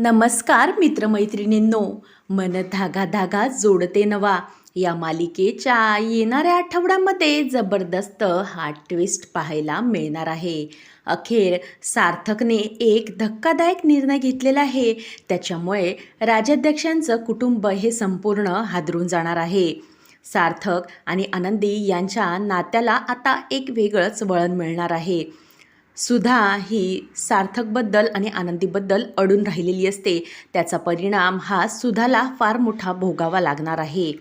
नमस्कार मित्रमैत्रिणींनो. मन धागा धागा जोडते नवा. या मालिकेच्या येणाऱ्या आठवड्यामध्ये जबरदस्त हा ट्विस्ट पाहायला मिळणार आहे. अखेर सार्थकने एक धक्कादायक निर्णय घेतलेला आहे. त्याच्यामुळे राजाध्यक्षांचं कुटुंब हे संपूर्ण हादरून जाणार आहे. सार्थक आणि आनंदी यांच्या नात्याला आता एक वेगळंच वळण मिळणार आहे. सुधा ही सार्थकबद्दल आणि आनंदीबद्दल अडून राहिलेली असते. त्याचा परिणाम हा सुधाला फार मोठा भोगावा लागणार आहे.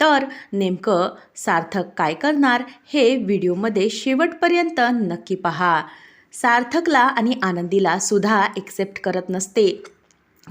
तर नेमकं सार्थक काय करणार हे व्हिडिओमध्ये शेवटपर्यंत नक्की पहा. सार्थकला आणि आनंदीला सुधा एक्सेप्ट करत नसते.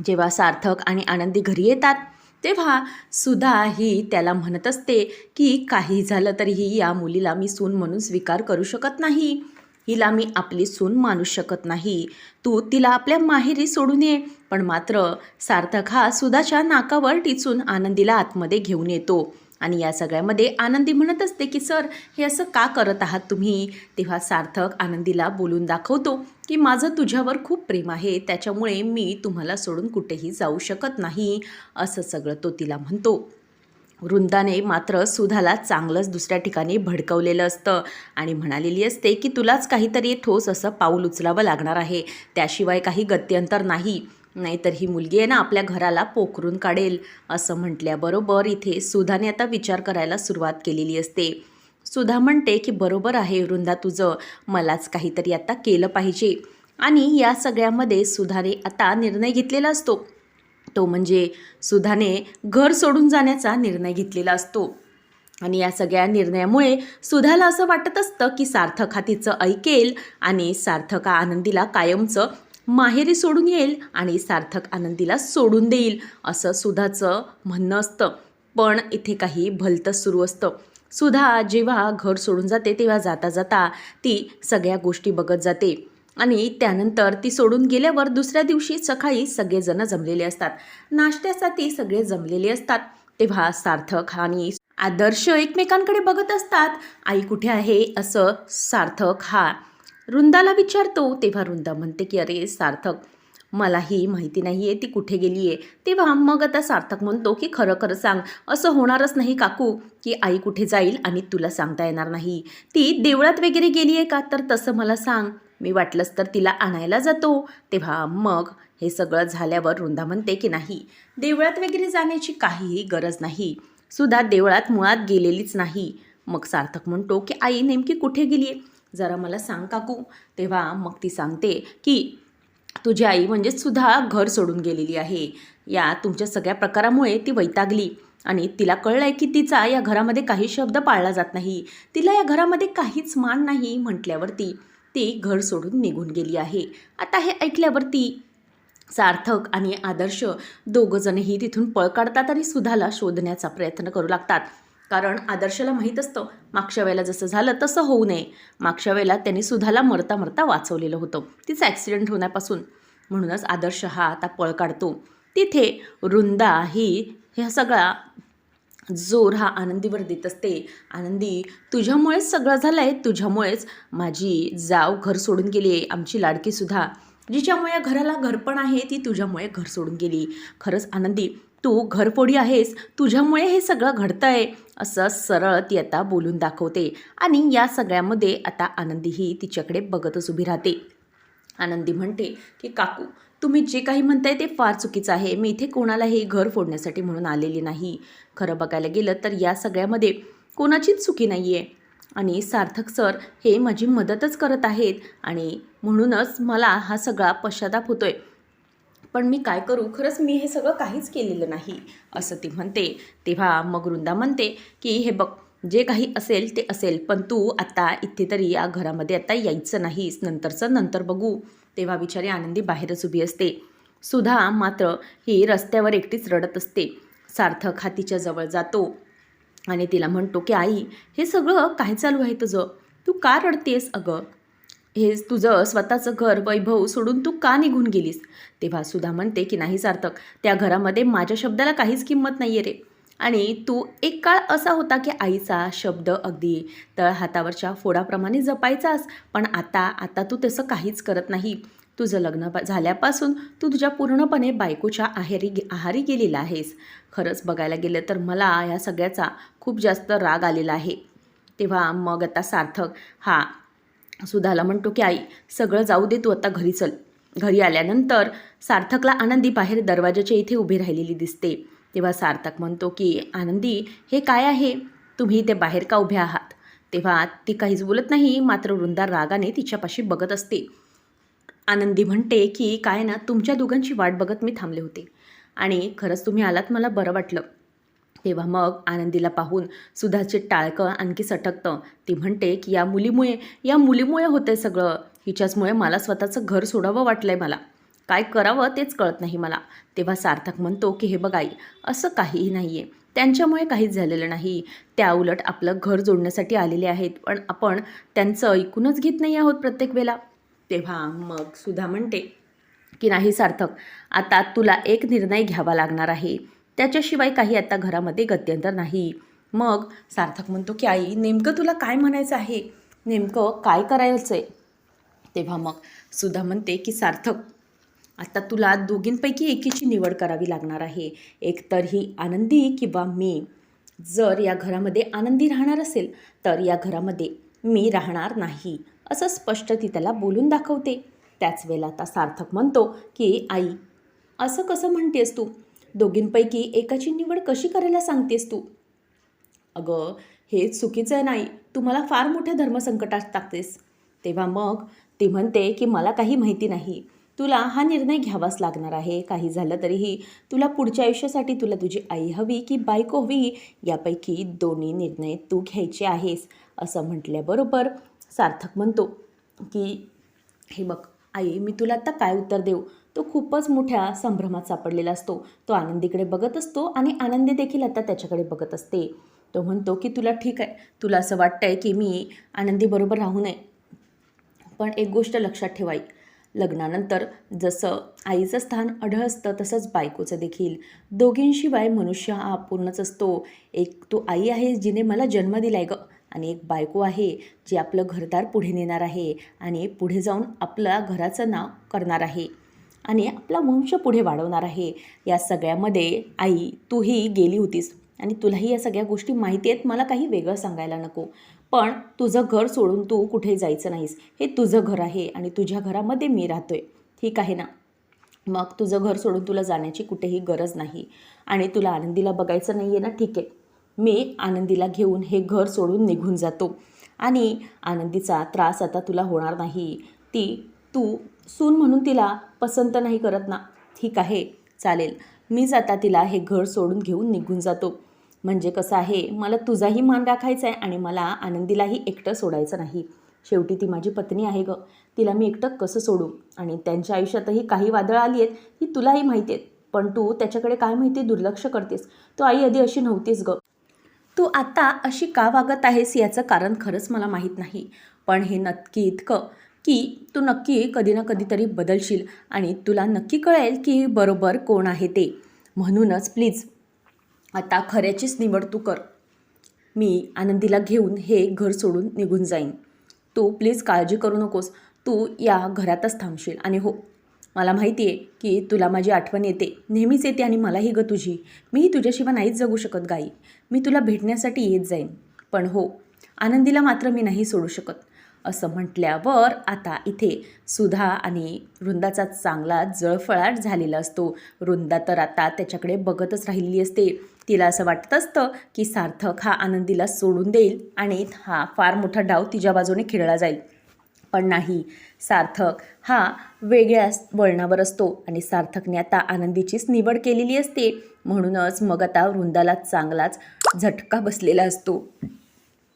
जेव्हा सार्थक आणि आनंदी घरी येतात तेव्हा सुधा ही त्याला म्हणत असते की काही झालं तरीही या मुलीला मी सून म्हणून स्वीकार करू शकत नाही. हिला मी आपली सून मानू शकत नाही. तू तिला आपल्या माहेरी सोडून ये. पण मात्र सार्थक हा सुधाच्या नाकावर टिचून आनंदीला आतमध्ये घेऊन येतो. आणि या सगळ्यामध्ये आनंदी म्हणत असते की सर हे असं का करत आहात तुम्ही? तेव्हा सार्थक आनंदीला बोलून दाखवतो की माझं तुझ्यावर खूप प्रेम आहे. त्याच्यामुळे मी तुम्हाला सोडून कुठेही जाऊ शकत नाही. असं सगळं तो तिला म्हणतो. वृंदाने मात्र सुधाला चांगलंच दुसऱ्या ठिकाणी भडकवलेलं असतं. आणि म्हणालेली असते की तुलाच काहीतरी ठोस असं पाऊल उचलावं लागणार आहे. त्याशिवाय काही गत्यंतर नाही. नाहीतर ही मुलगी आहे ना आपल्या घराला पोखरून काढेल. असं म्हटल्याबरोबर इथे सुधाने आता विचार करायला सुरुवात केलेली असते. सुधा म्हणते की बरोबर आहे वृंदा तुझं. मलाच काहीतरी आता केलं पाहिजे. आणि या सगळ्यामध्ये सुधाने आता निर्णय घेतलेला असतो. तो म्हणजे सुधाने घर सोडून जाण्याचा निर्णय घेतलेला असतो. आणि या सगळ्या निर्णयामुळे सुधाला असं वाटत असतं की सार्थक हा तिचं ऐकेल आणि सार्थक आनंदीला कायमचं माहेरी सोडून येईल आणि सार्थक आनंदीला सोडून देईल असं सुधाचं म्हणणं असतं. पण इथे काही भलतंच सुरू असतं. सुधा जेव्हा घर सोडून जाते तेव्हा जाता जाता ती सगळ्या गोष्टी बघत जाते. आणि त्यानंतर ती सोडून गेल्यावर दुसऱ्या दिवशी सकाळी सगळेजण जमलेले असतात. नाश्त्यासाठी सगळे जमलेले असतात. तेव्हा सार्थक आणि आदर्श एकमेकांकडे बघत असतात. आई कुठे आहे? असं सार्थक हा वृंदाला विचारतो. तेव्हा वृंदा म्हणते की अरे सार्थक मलाही माहिती नाही आहे ती कुठे गेली आहे तेव्हा मग आता सार्थक म्हणतो की खरं खरं सांग. असं होणारच नाही काकू की आई कुठे जाईल आणि तुला सांगता येणार नाही. ती देवळात वगैरे गेली आहे का? तर तसं मला सांग. मी वाटलंच तर तिला आणायला जातो. तेव्हा मग हे सगळं झाल्यावर वृंदा म्हणते की नाही देवळात वगैरे जाण्याची काहीही गरज नाही. सुद्धा देवळात मुळात गेलेलीच नाही. मग सार्थक म्हणतो की आई नेमकी कुठे गेली आहे जरा मला सांग काकू. तेव्हा मग ती सांगते की तुझी आई म्हणजेच सुद्धा घर सोडून गेलेली आहे. या तुमच्या सगळ्या प्रकारामुळे ती वैतागली आणि तिला कळलं आहे की तिचा या घरामध्ये काही शब्द पाळला जात नाही. तिला या घरामध्ये काहीच मान नाही म्हटल्यावरती ती घर सोडून निघून गेली आहे. आता हे ऐकल्यावरती सार्थक आणि आदर्श दोघंजणही तिथून पळ काढतात आणि सुधाला शोधण्याचा प्रयत्न करू लागतात. कारण आदर्शला माहीत असतं मागच्या वेळेला जसं झालं तसं होऊ नये. मागच्या वेळेला त्यांनी सुधाला मरता मरता वाचवलेलं होतं. तिचं ॲक्सिडेंट होण्यापासून. म्हणूनच आदर्श हा आता पळ काढतो. तिथे वृंदा ही ह्या सगळा जोर हा आनंदीवर देत असते. आनंदी तुझ्यामुळेच सगळं झालं आहे तुझ्यामुळेच माझी जाव घर सोडून गेली आहे आमची लाडकीसुद्धा जिच्यामुळे या घराला घरपण आहे ती तुझ्यामुळे घर सोडून गेली. खरंच आनंदी तू घरपोडी आहेस तुझ्यामुळे हे सगळं घडतं आहे असं सरळ ती आता बोलून दाखवते. आणि या सगळ्यामध्ये आता आनंदीही तिच्याकडे बघतच उभी राहते. आनंदी म्हणते की काकू तुम्ही जे काही म्हणताय ते फार चुकीचं आहे. मी इथे कोणालाही घर फोडण्यासाठी म्हणून आलेली नाही. खरं बघायला गेलं तर या सगळ्यामध्ये कोणाचीच चुकी नाही आहे आणि सार्थक सर हे माझी मदतच करत आहेत आणि म्हणूनच मला हा सगळा पश्चाताप होतोय. पण मी काय करू? खरंच मी हे सगळं काहीच केलेलं नाही असं ती म्हणते. तेव्हा मग वृंदा म्हणते की हे बघ जे काही असेल ते असेल पण तू आत्ता इथे तरी या घरामध्ये आत्ता यायचं नाहीस. नंतरचं नंतर बघू. तेव्हा बिचारी आनंदी बाहेरच उभी असते. सुधा मात्र ही रस्त्यावर एकटीच रडत असते. सार्थक हातीच्या जवळ जातो आणि तिला म्हणतो की आई हे सगळं काय चालू आहे तुझं? तू का रडतेस अगं? हे तुझं स्वतःचं घर वैभव सोडून तू का निघून गेलीस? तेव्हा सुधा म्हणते की नाही सार्थक त्या घरामध्ये माझ्या शब्दाला काहीच किंमत नाही आहे रे. आणि तू एक काळ असा होता की आईचा शब्द अगदी तळ हातावरच्या फोडाप्रमाणे जपायचास पण आता आता तू तसं काहीच करत नाही. तुझं लग्न झाल्यापासून तू तुझ्या पूर्णपणे बायकोच्या आहारी गे आहारी गेलेला आहेस. खरंच बघायला गेलं तर मला या सगळ्याचा खूप जास्त राग आलेला आहे. तेव्हा मग आता सार्थक हा सुधाला म्हणतो की आई सगळं जाऊ दे तू आता घरी चल. घरी आल्यानंतर सार्थकला आनंदी बाहेर दरवाजाच्या इथे उभी राहिलेली दिसते. तेव्हा सार्थक म्हणतो की आनंदी हे काय आहे? तुम्ही इथे बाहेर का उभे आहात? तेव्हा ती काहीच बोलत नाही मात्र वृंदा रागाने तिच्यापाशी बघत असते. आनंदी म्हणते की काय ना तुमच्या दोघांची वाट बघत मी थांबले होते आणि खरंच तुम्ही आलात मला बरं वाटलं. तेव्हा मग आनंदीला पाहून सुधाचे टाळकं आणखी सटकतं. ती म्हणते की या मुलीमुळे या मुलीमुळे होतंय सगळं. हिच्याचमुळे मला स्वतःचं घर सोडावं वाटलं आहे मला. काय करावं तेच कळत नाही मला. तेव्हा सार्थक म्हणतो की हे बघ आई असं काहीही नाही आहे त्यांच्यामुळे काहीच झालेलं नाही. त्या उलट आपलं घर जोडण्यासाठी आलेले आहेत. पण आपण त्यांचं ऐकूनच घेत नाही आहोत प्रत्येक वेळेला. तेव्हा मग सुधा म्हणते की नाही सार्थक आता तुला एक निर्णय घ्यावा लागणार आहे. त्याच्याशिवाय काही आता घरामध्ये गत्यंतर नाही. मग सार्थक म्हणतो की आई नेमकं तुला काय म्हणायचं आहे? नेमकं काय करायचं आहे तेव्हा मग सुधा म्हणते की सार्थक आता तुला दोघींपैकी एकीची निवड करावी लागणार आहे. एकतर ही आनंदी किंवा मी. जर या घरामध्ये आनंदी राहणार असेल तर या घरामध्ये मी राहणार नाही असं स्पष्ट ती त्याला बोलून दाखवते. त्याच वेळेला आता सार्थक म्हणतो की आई असं कसं म्हणतेस तू? दोघींपैकी एकाची निवड कशी करायला सांगतेस तू? अगं हे चुकीचं नाही. तू मला फार मोठ्या धर्मसंकटात टाकतेस. तेव्हा मग ती म्हणते की मला काही माहिती नाही. तुला हा निर्णय घ्यावाच लागणार आहे. काही झालं तरीही तुला पुढच्या आयुष्यासाठी तुला तुझी आई हवी की बायको हवी यापैकी दोन्ही निर्णय तू घ्यायचे आहेस असं म्हटल्याबरोबर सार्थक म्हणतो की हे बघ आई मी तुला आता काय उत्तर देऊ? तो खूपच मोठ्या संभ्रमात सापडलेला असतो. तो आनंदीकडे बघत असतो आणि आनंदी देखील आता त्याच्याकडे बघत असते. तो म्हणतो की तुला ठीक आहे. तुला असं वाटतंय की मी आनंदीबरोबर राहू नये. पण एक गोष्ट लक्षात ठेवाई लग्नानंतर जसं आईचं स्थान अढळ असतं तसंच बायकोचं देखील. दोघींशिवाय मनुष्य हा अपूर्णच असतो. एक तो आई आहे जिने मला जन्म दिला आहे गं. आणि एक बायको आहे जी आपलं घरदार पुढे नेणार आहे आणि पुढे जाऊन आपल्या घराचं नाव करणार आहे आणि आपला वंश पुढे वाढवणार आहे. या सगळ्यामध्ये आई तूही गेली होतीस. आणि तुलाही या सगळ्या गोष्टी माहिती आहेत. मला काही वेगळं सांगायला नको. पण तुझं घर सोडून तू कुठे जायचं नाहीस. हे तुझं घर आहे आणि तुझ्या घरामध्ये मी राहतोय. ठीक आहे ना? मग तुझं घर सोडून तुला जाण्याची कुठेही गरज नाही. आणि तुला आनंदीला बघायचं नाही आहे ना? ठीक आहे. मी आनंदीला घेऊन हे घर सोडून निघून जातो. आणि आनंदीचा त्रास आता तुला होणार नाही. ती तू सून म्हणून तिला पसंत नाही करत ना? ठीक आहे. चालेल. मीच आता तिला हे घर सोडून घेऊन निघून जातो. म्हणजे कसं आहे मला तुझाही मान राखायचा आहे आणि मला आनंदीलाही एकटं सोडायचं नाही. शेवटी ती माझी पत्नी आहे गं. तिला मी एकटं कसं सोडू? आणि त्यांच्या आयुष्यातही काही वादळं आली आहेत ही तुलाही माहिती आहेत. पण तू त्याच्याकडे काय माहिती दुर्लक्ष करतेस? तू आई आधी अशी नव्हतीस गं. तू आता अशी का वागत आहेस याचं कारण खरंच मला माहीत नाही. पण हे नक्की इतकं की तू नक्की कधी ना कधीतरी बदलशील आणि तुला नक्की कळेल की बरोबर कोण आहे ते. म्हणूनच प्लीज आता खऱ्याचीच निवड तू कर. मी आनंदीला घेऊन हे घर सोडून निघून जाईन. तू प्लीज काळजी करू नकोस. तू या घरातच थांबशील. आणि हो मला माहिती आहे की तुला माझी आठवण येते. नेहमीच येते आणि मलाही ग तुझी. मीही तुझ्याशिवाय नाहीच जगू शकत गाई. मी तुला भेटण्यासाठी येत जाईन. पण हो आनंदीला मात्र मी नाही सोडू शकत. असं म्हटल्यावर आता इथे सुधा आणि वृंदाचा चांगला जळफळाट झालेला असतो. वृंदा तर आता त्याच्याकडे बघतच राहिलेली असते. तिला असं वाटत असतं की सार्थक हा आनंदीला सोडून देईल आणि हा फार मोठा डाव तिच्या बाजूने खेळला जाईल. पण नाही सार्थक हा वेगळ्या वळणावर असतो आणि सार्थकने आता आनंदीचीच निवड केलेली असते. म्हणूनच मग आता वृंदाला चांगलाच झटका बसलेला असतो.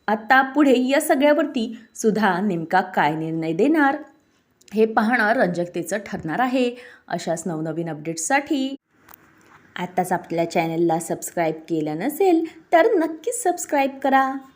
आता पुढे या सगळ्यावरती सुद्धा नेमका काय निर्णय देणार? हे पाहणं रंजकतेचं ठरणार आहे अशाच नवनवीन अपडेट्ससाठी आत्ताच आपल्या चॅनलला सबस्क्राईब केलं नसेल तर नक्कीच सबस्क्राईब करा.